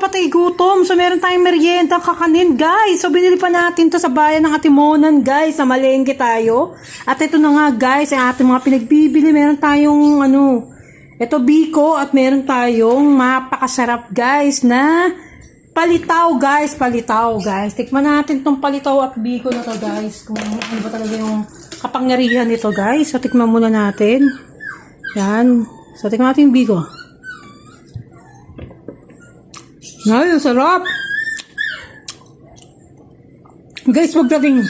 mapatay gutom. So, meron tayong merienda kakanin, guys. So, binili pa natin to sa bayan ng Atimonan, guys. Sa malengke tayo. At ito na nga, guys, ang ating mga pinagbibili. Meron tayong, ano, ito biko at meron tayong mapakasarap, guys, na palitaw, guys. Palitaw, guys. Tikman natin tong palitaw at biko na to, guys. Kung ano ba talaga yung kapangyarihan nito, guys. So, tikman muna natin. Yan. So, tikman natin yung biko. Ay, ang sarap! Guys, pagdating...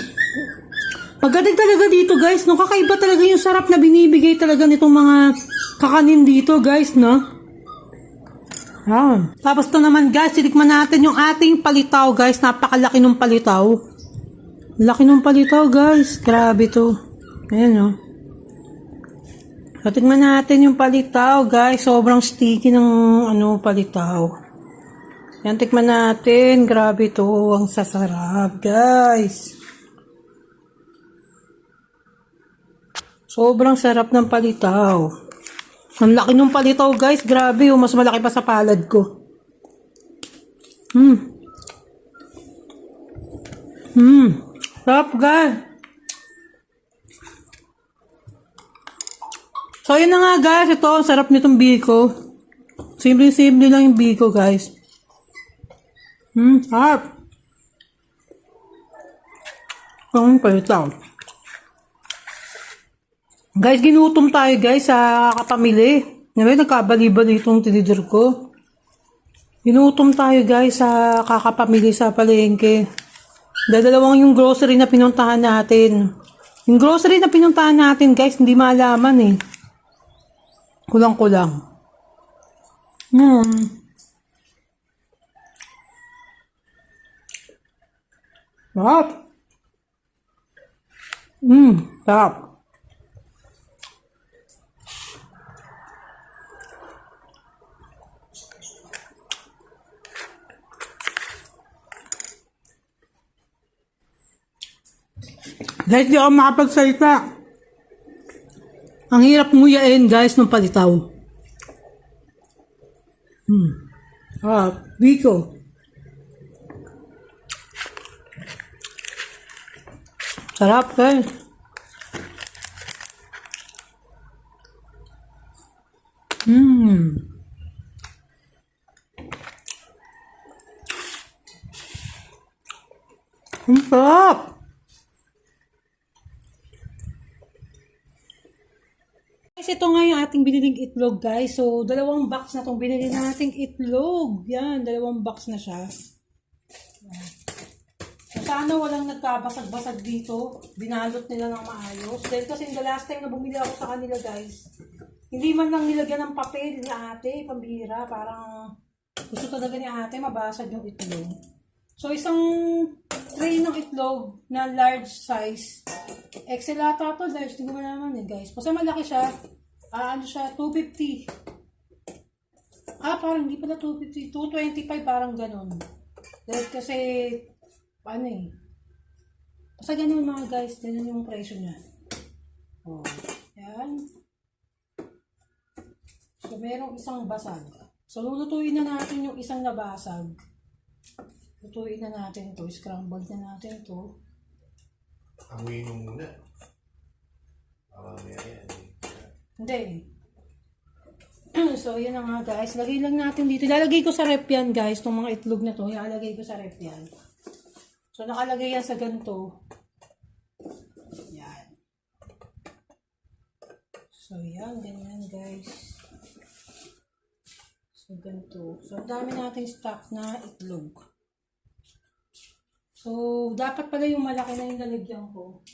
Pagdating talaga dito, guys, no? Kakaiba talaga yung sarap na binibigay talaga nitong mga kakanin dito, guys, no? Ah. Tapos to naman, guys, titikman natin yung ating palitaw, guys. Napakalaki ng palitaw. Laki ng palitaw, guys. Grabe to. Ayan, no? So, tikman natin yung palitaw, guys. Sobrang sticky ng, ano, palitaw. Yan, tikman natin. Grabe to. Ang sasarap, guys. Sobrang sarap ng palitaw. Ang laki ng palitaw, guys. Grabe, oh. Mas malaki pa sa palad ko. Hmm. Hmm. Sarap, guys. So, yun na nga, guys. Ito, sarap nitong biko. Simple-simple lang yung biko, guys. Hmm, sarap. Ang palitaw. Guys, ginutom tayo guys sa kapamili. Ngayon, nagkabali-bali itong tinidir ko. Ginutom tayo guys sa kakapamili sa palengke. Dadalawang yung grocery na pinuntahan natin. Yung grocery na pinuntahan natin guys, hindi malaman eh. Kulang-kulang. Hmm. Sarap. Mmm, sarap. Guys, di ako makapagsalita. Ang hirap nguyain, guys, ng palitaw. Hmm. Ah, biko. Sarap, guys. Mmm. Ang sarap. Guys, ito nga yung ating biniling itlog, guys. So, dalawang box na itong binili nating itlog. Yan, dalawang box na siya. Sana walang nagkabasag-basag dito. Binalot nila ng maayos. Dahil kasi the last time na bumili ako sa kanila, guys, hindi man lang nilagyan ng papel ni ate, pambira. Parang gusto talaga ni ate mabasag yung itlog. So, isang tray ng itlog na large size. Excel ata to, large. Hindi ko malaman eh, guys. Basta malaki siya. Ah, ano siya, 250. Ah, parang hindi pala 250. 225, parang ganun. Dahil kasi, ano eh. Basta ganun mga guys, ganun yung presyo niya. Oh, yan. So, merong isang basag. So, lulutuin na natin yung isang nabasag. Lutuin na natin to. Scramble na natin to. Amoy mo muna. Baka mamaya yan. Hindi. so, yun na nga guys. Lagay lang natin dito. Ilalagay ko sa rep yan guys. Itong mga itlog na to. Ilalagay ko sa rep yan. So, nakalagay yan sa ganito. Yan. So, yan. Ganyan guys. So, ganito. So, dami natin stock na itlog. So, dapat pala yung malaki na yung lalagyan ko.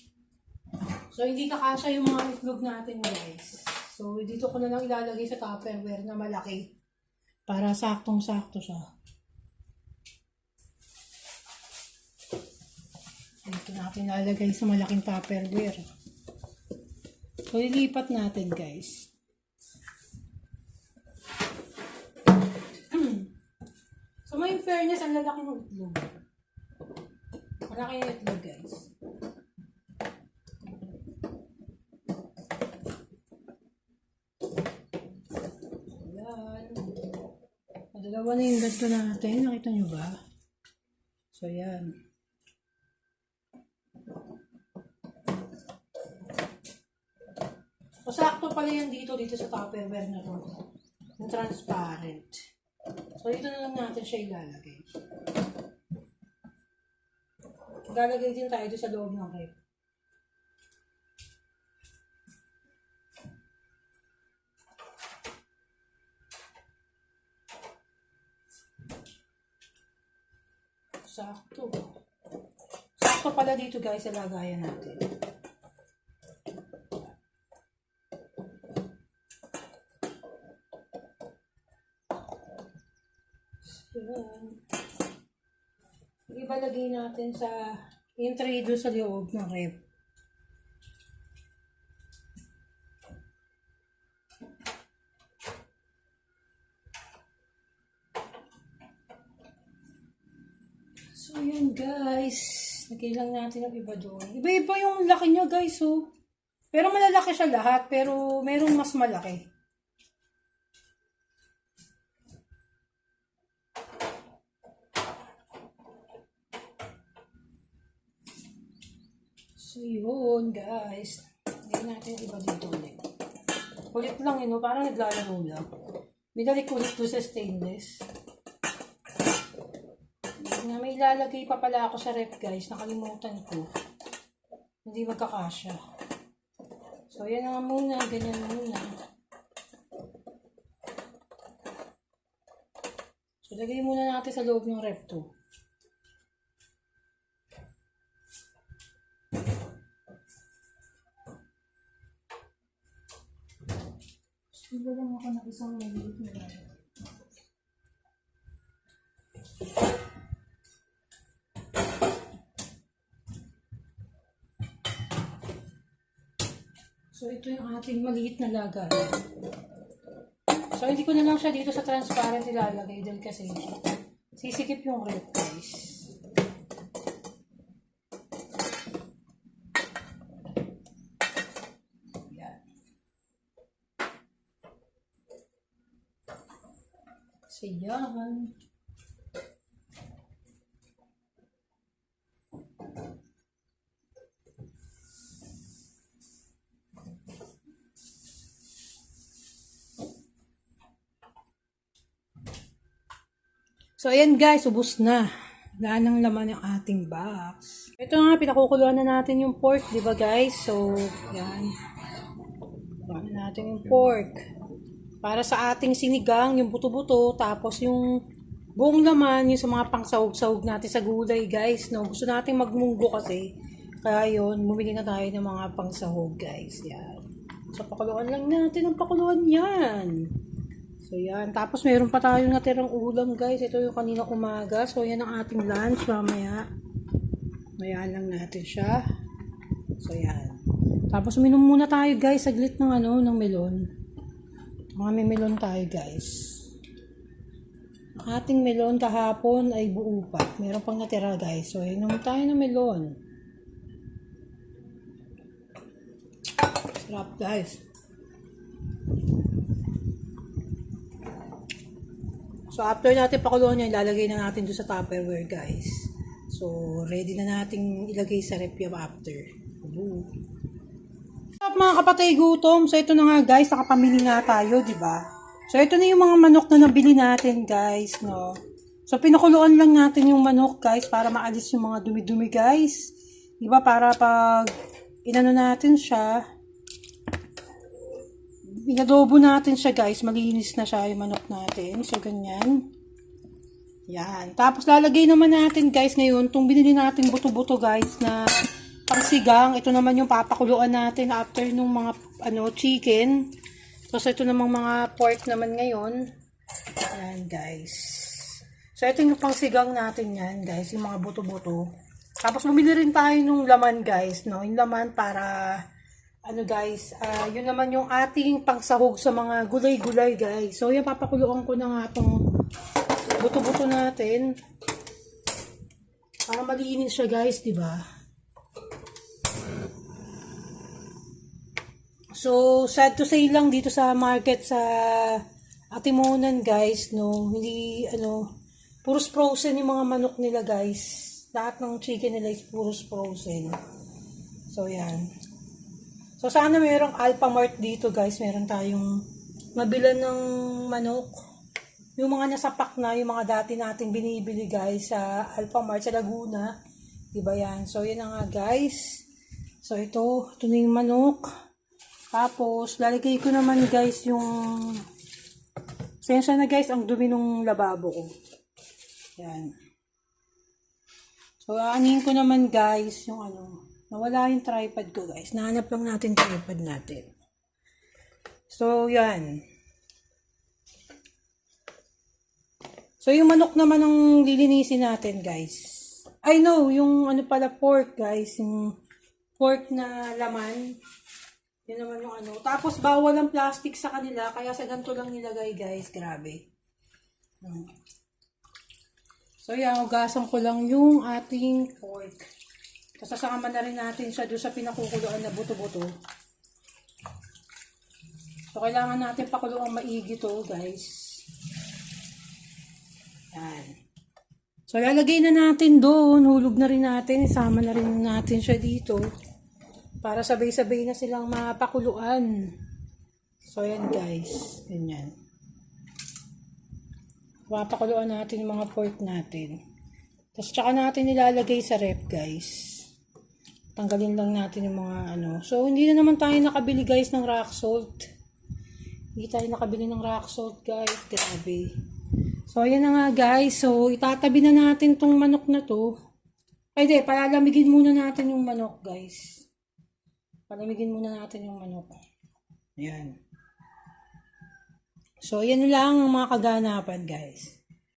So, hindi kakasya yung mga itlog natin, guys. So, dito ko na lang ilalagay sa tupperware na malaki. Para saktong-sakto siya. Dito natin ilalagay sa malaking tupperware. So, ilipat natin, guys. so, may fairness, ang lalaki ng itlog. Malaki yung guys. Yan. Dalawa na yung ganito natin. Nakita nyo ba? So, yan. So, sakto pala yan dito, dito sa tupperware na to. Yung transparent. So, dito na lang natin siya ilalagay. Lalagay din tayo sa loob ng rep. Sakto. Sakto pala dito guys sa natin. Iba lagay natin sa yung tray doon sa loob ng rep. So, yun guys. Lagay lang natin ang iba doon. Iba-iba yung laki niya guys, oh. Pero malalaki siya lahat, pero merong mas malaki. So, yun guys. Lagay natin iba dito ulit. Kulit lang yun, oh. parang naglalaro lang. Binalik ulit to sa stainless. Na may ilalagay pa pala ako sa rep guys. Nakalimutan ko. Hindi magkakasya. So, yan na muna. Ganyan muna. So, lagay muna natin sa loob ng rep to. Isang maliit na lalagay. So, ito yung ating maliit na lagay. So, hindi ko na lang siya dito sa transparent ilalagay dahil kasi sisikip yung rep, guys. Yan. So, yan. So, ayan guys, ubus na. Wala nang laman yung ating box. Ito nga, pinakukuluan na natin yung pork, di ba guys? So, yan. Na natin yung pork. Para sa ating sinigang, yung buto-buto, tapos yung buong laman, yung sa mga pangsahog-sahog natin sa gulay guys. No? Gusto natin magmunggo kasi. Kaya yun, bumili na tayo ng mga pangsahog guys. Yan. So, pakuluan lang natin ang pakuluan yan. So, yan. Tapos, meron pa tayong natirang ulam, guys. Ito yung kanina umaga. So, yan ang ating lunch mamaya. Mayaan lang natin siya. So, yan. Tapos, uminom muna tayo, guys. Saglit ng ano, ng melon. Melon tayo, guys. Ang ating melon kahapon ay buo pa. Meron pang natira, guys. So, inom tayo ng melon. Sarap, guys. So, after natin pakuluan yan, ilalagay na natin doon sa Tupperware, guys. So, ready na nating ilagay sa rep after. Hello. Up, mga kapatay gutom? So, ito na nga, guys. Nakapamili nga tayo, di ba? So, ito na yung mga manok na nabili natin, guys, no? So, pinakuluan lang natin yung manok, guys, para maalis yung mga dumi-dumi, guys. Di ba? Para pag inano natin siya, inadobo natin siya guys. Malinis na siya yung manok natin. So, ganyan. Yan. Tapos, lalagay naman natin guys ngayon, itong binili natin buto-buto guys na pangsigang. Ito naman yung papakuluan natin after nung mga ano, chicken. Tapos, ito namang mga pork naman ngayon. Yan guys. So, ito yung pangsigang natin yan guys. Yung mga buto-buto. Tapos, bumili rin tayo nung laman guys. No? Yung laman para ano guys, ah yun naman yung ating pangsahog sa mga gulay-gulay guys. So yan, papakuluan ko na nga itong buto-buto natin. Para malinis siya guys, di ba? So, sad to say lang dito sa market sa atimunan guys, no, hindi, ano, puros frozen yung mga manok nila guys. Lahat ng chicken nila is puros frozen. So, yan. So, sana mayroong Alphamart dito guys. Meron tayong mabilan ng manok. Yung mga nasa pack na, yung mga dati nating binibili guys sa Alphamart sa Laguna. Diba yan? So, yan na nga guys. So, ito. Ito na yung manok. Tapos, lalagay ko naman guys yung... Sensya na guys, ang dumi ng lababo ko. Yan. So, aanin ko naman guys yung ano, nawala yung tripod ko guys. Nahanap lang natin tripod natin. So, yan. So, yung manok naman ang lilinisin natin guys. I know, yung ano pala pork guys, yung pork na laman. Yun naman yung ano. Tapos, bawal ang plastic sa kanila, kaya sa ganito lang nilagay guys. Grabe. Hmm. So, yan, ugasan ko lang yung ating pork. Tapos, sasama na rin natin siya doon sa pinakukuluan na buto-buto. So, kailangan natin pakuluan maigi to, guys. Yan. So, lalagay na natin doon. Hulog na rin natin. Isama na rin natin siya dito. Para sabay-sabay na silang mapakuluan. So, yan guys. Ganyan. Papakuluan natin yung mga pork natin. Tapos tsaka natin nilalagay sa rep guys. Tanggalin lang natin yung mga ano. So hindi na naman tayo nakabili guys ng rock salt. Hindi tayo nakabili ng rock salt guys. Grabe. So ayan na nga guys. So itatabi na natin tong manok na to. Di, palalamigin muna natin yung manok guys. Palamigin muna natin yung manok. Ayan. So, yan lang ang mga kaganapan, guys.